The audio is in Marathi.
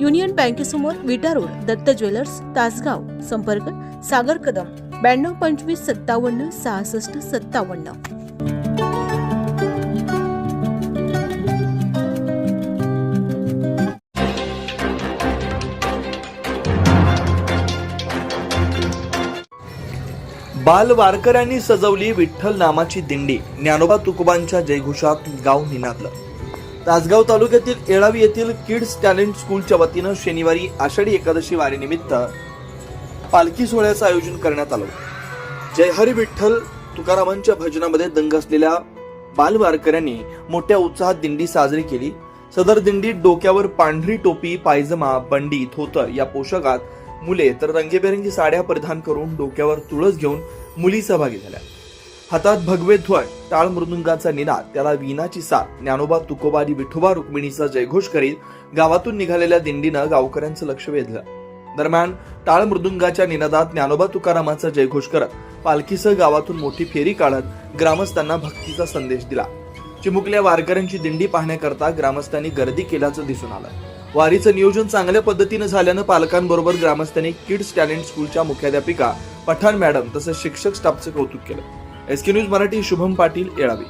युनियन बँकेसमोर विटा रोड दत्त ज्वेलर्स तासगाव संपर्क सागर कदम ब्याण्णव पंचवीस सत्तावन्न सहासष्ट सत्तावन्न. बाल वारकऱ्यांनी सजवली विठ्ठल नामाची दिंडी ज्ञानोबा तुकोबांच्या जयघोषात गाव निनादलं. तासगाव तालुक्यातील येळावी येथील किड्स टॅलेंट स्कूलच्या वतीनं शनिवारी आषाढी एकादशी वारीनिमित्त पालखी सोहळ्याचं आयोजन करण्यात आलं. जयहरी विठ्ठल तुकारामांच्या भजनामध्ये दंग असलेल्या बालवारकऱ्यांनी मोठ्या उत्साहात दिंडी साजरी केली. सदर दिंडीत डोक्यावर पांढरी टोपी पायजमा बंडी थोतर या पोशाखात मुले तर रंगीबेरंगी साड्या परिधान करून डोक्यावर तुळस घेऊन मुली सहभागी झाल्या. हातात भगवे ध्वज टाळ मृदुंगाचा निनाद त्याला विनाची साथ ज्ञानोबा तुकोबा आणि विठोबा रुक्मिणीचा जयघोष करीत गावातून निघालेल्या दिंडीनं गावकऱ्यांचं लक्ष वेधलं. दरम्यान टाळ मृदुंगाच्या निनादात ज्ञानोबा तुकारामाचा जयघोष करत पालखीसह गावातून मोठी फेरी काढत ग्रामस्थांना भक्तीचा संदेश दिला. चिमुकल्या वारकऱ्यांची दिंडी पाहण्याकरता ग्रामस्थांनी गर्दी केल्याचं दिसून आलं वारीचं नियोजन चांगल्या पद्धतीनं झाल्यानं पालकांबरोबर ग्रामस्थांनी किड्स टॅलेंट स्कूलच्या मुख्याध्यापिका पठाण मॅडम तसंच शिक्षक स्टाफचं कौतुक केलं. SK news Marathi Shubham Patil Yelavi.